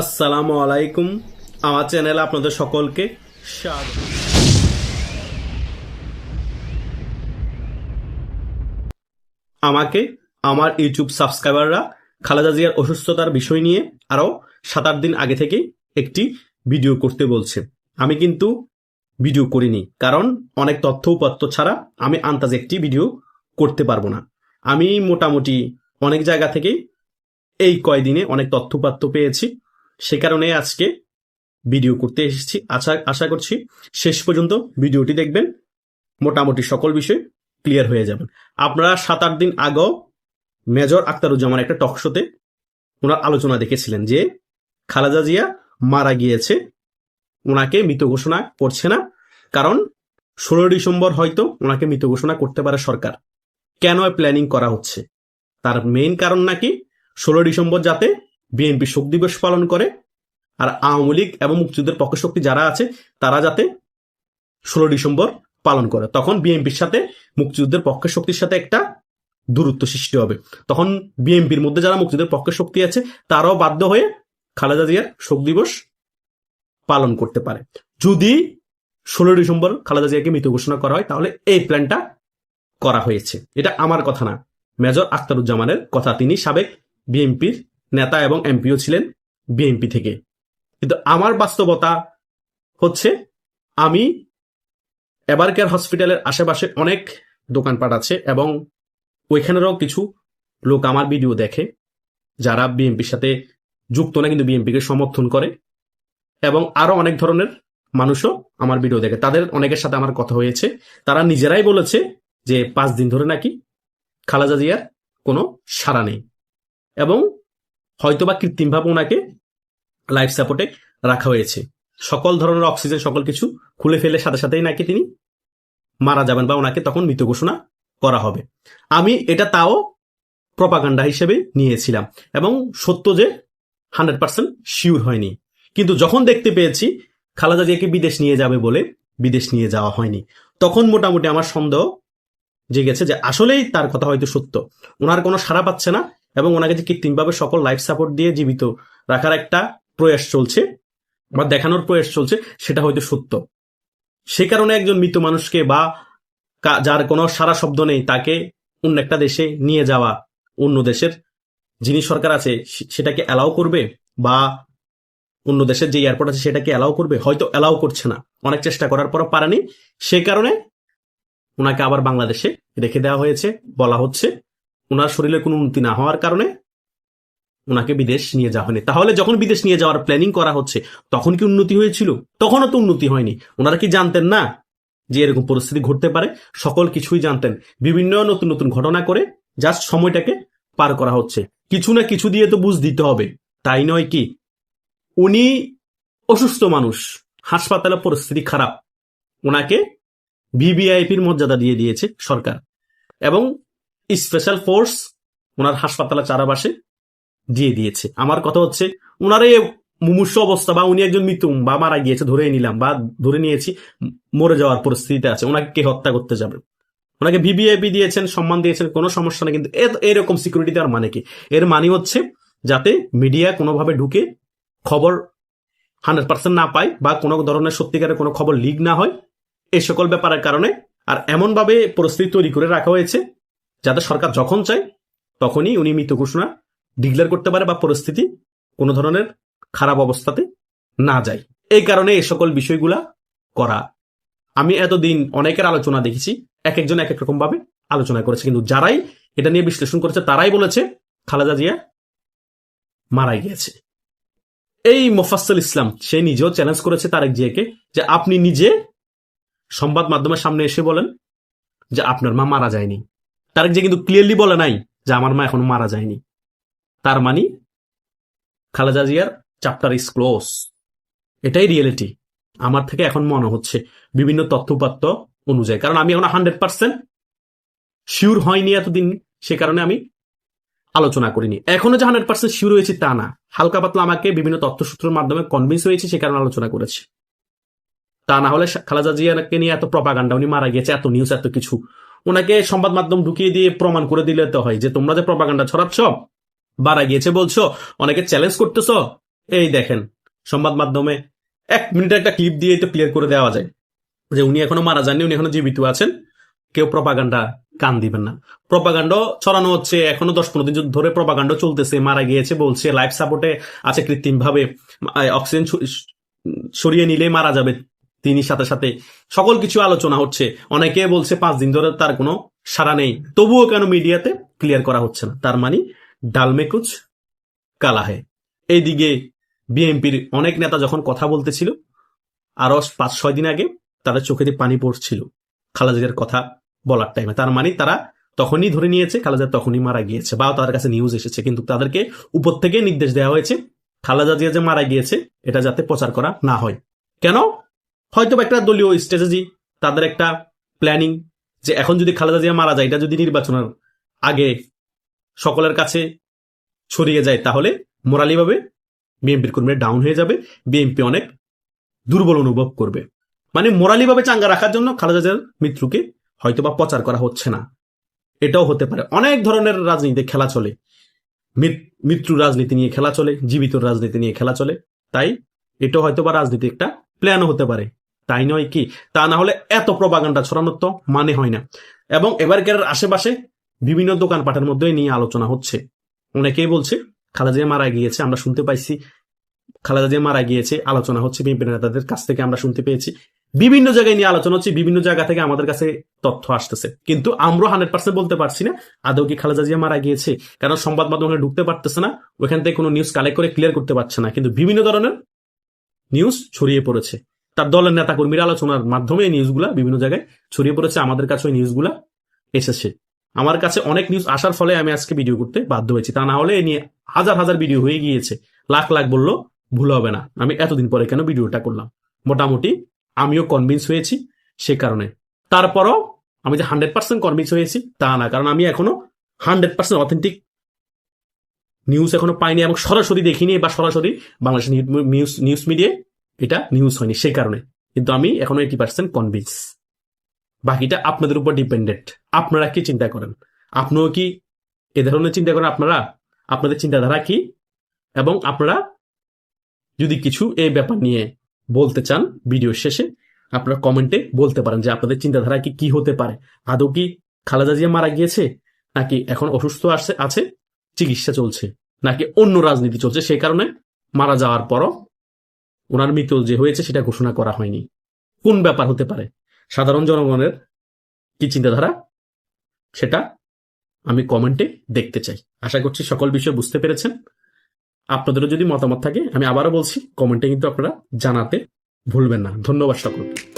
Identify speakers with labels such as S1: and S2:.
S1: আসসালামু আলাইকুম, আমার চ্যানেলে আপনাদের সকলকে স্বাগত। আমাকে আমার ইউটিউব সাবস্ক্রাইবাররা খালেদা জিয়ার অসুস্থতার বিষয় নিয়ে আরও সাত আট দিন আগে থেকেই একটি ভিডিও করতে বলছে। আমি কিন্তু ভিডিও করিনি, কারণ অনেক তথ্য উপাত্ত ছাড়া আমি আন্তাজে একটি ভিডিও করতে পারব না। আমি মোটামুটি অনেক জায়গা থেকেই এই কয়দিনে অনেক তথ্য পেয়েছি। সে কারণে আজকে ভিডিও করতে এসেছি। আশা আশা করছি শেষ পর্যন্ত ভিডিওটি দেখবেন। মোটামুটি সকল বিষয় ক্লিয়ার হয়ে যাবেন আপনারা সাত আট দিন আগেও মেজর আক্তারুজ্জামান একটা টক শোতে ওনার আলোচনা দেখেছিলেন যে খালেদা জিয়া মারা গিয়েছে। ওনাকে মৃত ঘোষণা করছে না। কারণ ষোলো ডিসেম্বর হয়তো ওনাকে মৃত ঘোষণা করতে পারে সরকার। কেন প্ল্যানিং করা হচ্ছে? তার মেইন কারণ নাকি ষোলো ডিসেম্বর যাতে বিএনপি শোক দিবস পালন করে, আর আওয়ামী লীগ এবং মুক্তিযুদ্ধের পক্ষশক্তি যারা আছে, তারা যাতে ষোলো ডিসেম্বর পালন করে। তখন বিএনপির সাথে, মুক্তিযুদ্ধের পক্ষের শক্তির সাথে একটা দূরত্ব সৃষ্টি হবে। তখন বিএনপির মধ্যে যারা মুক্তিযুদ্ধের পক্ষের শক্তি আছে, তারাও বাধ্য হয়ে খালেদা জিয়ার শোক দিবস পালন করতে পারে। যদি ষোলো ডিসেম্বর খালেদা জিয়াকে মৃত ঘোষণা করা হয়, তাহলে এই প্ল্যানটা করা হয়েছে। এটা আমার কথা না। মেজর আখতারুজ্জামানের কথা। তিনি সাবেক বিএনপির নেতা এবং এমপিও ছিলেন বিএনপি থেকে। কিন্তু আমার বাস্তবতা হচ্ছে, আমি এবার কেয়ার হসপিটালের আশেপাশে অনেক দোকানপাট আছে এবং ওইখানেরও কিছু লোক আমার ভিডিও দেখে, যারা বিএনপির সাথে যুক্ত না কিন্তু বিএনপিকে সমর্থন করে এবং আরও অনেক ধরনের মানুষও আমার ভিডিও দেখে। তাদের অনেকের সাথে আমার কথা হয়েছে। তারা নিজেরাই বলেছে যে পাঁচ দিন ধরে নাকি খালাজা জিয়ার কোনো সাড়া নেই। এবং হয়তোবা কৃত্রিমভাবে ওনাকে লাইফ সাপোর্টে রাখা হয়েছে। সকল ধরনের অক্সিজেন সকল কিছু খুলে ফেলে সাথে সাথেই নাকি তিনি মারা যাবেন বা ওনাকে তখন মৃত ঘোষণা করা হবে। আমি এটা তাও প্রপাগান্ডা হিসেবে নিয়েছিলাম এবং সত্য যে হান্ড্রেড পার্সেন্ট শিওর হয়নি। কিন্তু যখন দেখতে পেয়েছি, খালাদা জিয়াকে বিদেশ নিয়ে যাবে বলে বিদেশ নিয়ে যাওয়া হয়নি, তখন মোটামুটি আমার সন্দেহ জেগেছে যে আসলেই তার কথা হয়তো সত্য। ওনার কোনো সাড়া পাচ্ছে না এবং ওনাকে যে কৃত্রিমভাবে সকল লাইফ সাপোর্ট দিয়ে জীবিত রাখার একটা প্রয়াস চলছে, বা দেখানোর প্রয়াস চলছে, সেটা হয়তো সত্য। সে কারণে একজন মৃত মানুষকে বা যার কোনো সারা শব্দ নেই, তাকে অন্য একটা দেশে নিয়ে যাওয়া, অন্য দেশের যিনি সরকার আছে সেটাকে অ্যালাউ করবে, বা অন্য দেশের যে এয়ারপোর্ট আছে, সেটাকে অ্যালাউ করবে, হয়তো অ্যালাউ করছে না। অনেক চেষ্টা করার পরও পারেনি। সে কারণে ওনাকে আবার বাংলাদেশে রেখে দেওয়া হয়েছে, বলা হচ্ছে। ওনার শরীরে কোনো উন্নতি না হওয়ার কারণে ওনাকে বিদেশ নিয়ে যাওয়া হয়নি। তাহলে যখন বিদেশ নিয়ে যাওয়ার প্ল্যানিং করা হচ্ছে, তখন কি উন্নতি হয়েছিল? তখনও তো উন্নতি হয়নি। ওনারা কি জানতেন না যে এরকম পরিস্থিতি ঘটতে পারে? সকল কিছুই জানতেন। বিভিন্ন নতুন নতুন ঘটনা করে জাস্ট সময়টাকে পার করা হচ্ছে। কিছু না কিছু দিয়ে তো বুঝ দিতে হবে। তাই নয় কি? উনি অসুস্থ মানুষ, হাসপাতালে পরিস্থিতি খারাপ। ওনাকে ভিভিআইপির মর্যাদা দিয়ে দিয়েছে সরকার। এবং স্পেশাল ফোর্স ওনার হাসপাতালে চারাবাসে দিয়ে দিয়েছে। আমার কথা হচ্ছে ওনার এই মুমূর্ষ অবস্থা বা উনি একজন মৃত্যু, বা মারা গিয়েছে ধরে নিলাম, বা ধরে নিয়েছি, মরে যাওয়ার পরিস্থিতিতে আছে, ওনাকে কে হত্যা করতে যাবে? ওনাকে ভিভিআইপি দিয়েছেন, সম্মান দিয়েছেন, কোনো সমস্যা নেই, কিন্তু এরকম সিকিউরিটি দেওয়ার মানে কি? এর মানে হচ্ছে, যাতে মিডিয়া কোনোভাবে ঢুকে খবর হান্ড্রেড পার্সেন্ট না পায়, বা কোনো ধরনের সত্যিকারের কোনো খবর লিক না হয় এই সকল ব্যাপারের কারণে, আর এমনভাবে পরিস্থিতি তৈরি করে রাখা হয়েছে যাতে সরকার যখন চায়, তখনই উনি মৃত ঘোষণা ডিক্লেয়ার করতে পারে বা পরিস্থিতি কোনো ধরনের খারাপ অবস্থাতে না যায়। এই কারণে এই সকল বিষয়গুলা করা। আমি এতদিন অনেকের আলোচনা দেখেছি, এক একজন এক এক রকম ভাবে আলোচনা করেছে। কিন্তু যারাই এটা নিয়ে বিশ্লেষণ করেছে, তারাই বলেছে খালেদা জিয়া মারাই গিয়েছে। এই মোফাসল ইসলাম, সে নিজেও চ্যালেঞ্জ করেছে তারেক জিয়াকে যে আপনি নিজে সংবাদ মাধ্যমের সামনে এসে বলেন যে আপনার মা মারা যায়নি। তারেক জিয়া কিন্তু ক্লিয়ারলি বলে নাই যে আমার মা এখনও মারা যায়নি। তার মানে খালেদা জিয়ার চ্যাপ্টার ইজ ক্লোজ এটাই রিয়েলিটি আমার থেকে এখন মনে হচ্ছে বিভিন্ন তথ্যপাত্য অনুযায়ী। কারণ আমি এখন হান্ড্রেড পার্সেন্ট শিওর হয়নি এতদিন, সে কারণে আমি আলোচনা করিনি। এখনও যে হান্ড্রেড পার্সেন্ট শিওর হয়েছি তা না। হালকা পাতলা আমাকে বিভিন্ন তথ্যসূত্রের মাধ্যমে কনভিন্স হয়েছে, সে কারণে আলোচনা করেছি। তা না হলে খালেদা জিয়াকে নিয়ে এত প্রপাগান্ডা উনি মারা গিয়েছে, এত নিউজ এত কিছু। ওনাকে সংবাদ মাধ্যম ঢুকিয়ে দিয়ে প্রমাণ করে দিলে তো হয় যে তোমরা যে প্রপাগান্ডা ছড়াচ্ছ মারা গিয়েছে বলছো, অনেকে চ্যালেঞ্জ করতেছ। এই দেখেন, সংবাদ মাধ্যমে এক মিনিটের একটা ক্লিপ দিয়ে তো ক্লিয়ার করে দেওয়া যায় যে উনি এখনও মারা যাননি, উনি এখনও জীবিত আছেন। কেউ প্রপাগান্ডা কান দিবেন না। প্রপাগান্ড ছড়ানো হচ্ছে, এখনও দশ পনেরো দিন ধরে প্রপাগান্ড চলতেছে, মারা গিয়েছে বলছে লাইফ সাপোর্টে আছে কৃত্রিম ভাবে অক্সিজেন সরিয়ে নিলে মারা যাবে। তিনি সাথে সাথে সকল কিছু আলোচনা হচ্ছে। অনেকে বলছে, পাঁচ দিন ধরে তার কোনো সারা নেই। তবুও কেন মিডিয়াতে ক্লিয়ার করা হচ্ছে না? তার মানে ডালমেকুচ কালাহে। এইদিকে বিএনপির অনেক নেতা যখন কথা বলতেছিল আরও পাঁচ ছয় দিন আগে তাদের চোখে দিয়ে পানি পড়ছিল খালাজিদের কথা বলার টাইমে তার মানে তারা তখনই ধরে নিয়েছে, খালেদা তখনই মারা গিয়েছে বা তাদের কাছে নিউজ এসেছে। কিন্তু তাদেরকে উপর থেকে নির্দেশ দেওয়া হয়েছে, খালেদা জিয়া যে মারা গিয়েছে, এটা যাতে প্রচার করা না হয়। কেন? হয়তো একটা দলীয় স্ট্র্যাটেজি তাদের একটা প্ল্যানিং যে এখন যদি খালেদা জিয়া মারা যায়, এটা যদি নির্বাচনের আগে সকলের কাছে ছড়িয়ে যায়, তাহলে মোরালিভাবে বিএনপির কর্মীরা ডাউন হয়ে যাবে। বিএনপি অনেক দুর্বল অনুভব করবে। মানে মোরালিভাবে চাঙ্গা রাখার জন্য খালেদা জিয়ার মৃত্যুকে হয়তোবা প্রচার করা হচ্ছে না। এটাও হতে পারে। অনেক ধরনের রাজনীতিতে খেলা চলে। মৃত- মৃত্যু রাজনীতি নিয়ে খেলা চলে জীবিত রাজনীতি নিয়ে খেলা চলে। তাই এটাও হয়তোবা রাজনীতি একটা প্ল্যানও হতে পারে। তাই নয় কি? তা না হলে এত প্রবাগান্ডা ছড়ানোর তো মানে হয় না। এবং এবারকার আশেপাশে বিভিন্ন দোকানপাটের মধ্যে নিয়ে আলোচনা হচ্ছে। অনেকেই বলছে, খালেদা মারা গিয়েছে, আমরা শুনতে পাইছি। খালেদা জিয়া মারা গিয়েছে, আলোচনা হচ্ছে বিএনপি নেতাদের কাছ থেকে, আমরা শুনতে পেয়েছি। বিভিন্ন জায়গায় নিয়ে আলোচনা হচ্ছে, বিভিন্ন জায়গা থেকে আমাদের কাছে তথ্য আসতেছে। কিন্তু আমরা হান্ড্রেড পার্সেন্ট বলতে পারছি না, আদৌ কি খালেদা জিয়া মারা গিয়েছে? কারণ সংবাদ মাধ্যম ঢুকতে পারতেছে না, ওখান থেকে কোনো নিউজ কালেক্ট করে ক্লিয়ার করতে পারছে না। কিন্তু বিভিন্ন ধরনের নিউজ ছড়িয়ে পড়েছে। তার দলের নেতা কর্মীর আলোচনার মাধ্যমে এই নিউজগুলা বিভিন্ন জায়গায় ছড়িয়ে পড়েছে। আমাদের কাছে ওই নিউজগুলা এসেছে। আমার কাছে অনেক নিউজ আসার ফলে আমি আজকে ভিডিও করতে বাধ্য হয়েছি। তা না হলে এ নিয়ে হাজার হাজার ভিডিও হয়ে গিয়েছে। লাখ লাখ বলল, ভুল হবে না। আমি এতদিন পরে কেন ভিডিওটা করলাম? মোটামুটি আমিও কনভিন্স হয়েছি সে কারণে। তারপরও আমি যে হান্ড্রেড পার্সেন্ট কনভিন্স হয়েছি তা না, কারণ আমি এখনও হান্ড্রেড পার্সেন্ট অথেন্টিক নিউজ এখনও পাইনি এবং সরাসরি দেখিনি বা সরাসরি বাংলাদেশ নিউজ নিউজ মিডিয়ায় এটা নিউজ হয়নি সেই কারণে। কিন্তু আমি এখনও এইটি পার্সেন্ট কনভিন্স বাকিটা আপনাদের উপর ডিপেন্ডেন্ট আপনারা কি চিন্তা করেন? আপনিও কি এ ধরনের চিন্তা করেন আপনারা? আপনাদের চিন্তাধারা কি? এবং আপনারা যদি কিছু এই ব্যাপার নিয়ে বলতে চান ভিডিও শেষে, আপনারা কমেন্টে বলতে পারেন যে আপনাদের চিন্তাধারা কি কি হতে পারে। আদৌ কি খালেদা জিয়া মারা গিয়েছে? নাকি এখন অসুস্থ আছে আছে? চিকিৎসা চলছে? নাকি অন্য রাজনীতি চলছে? সেই কারণে মারা যাওয়ার পরও ওনার মৃত্যু যে হয়েছে সেটা ঘোষণা করা হয়নি। কোন ব্যাপার হতে পারে? সাধারণ জনগণের কি চিন্তাধারা? সেটা আমি কমেন্টে দেখতে চাই। আশা করছি সকল বিষয় বুঝতে পেরেছেন। আপনাদেরও যদি মতামত থাকে, আমি আবারও বলছি, কমেন্টে কিন্তু আপনারা জানাতে ভুলবেন না। ধন্যবাদ সকলকে।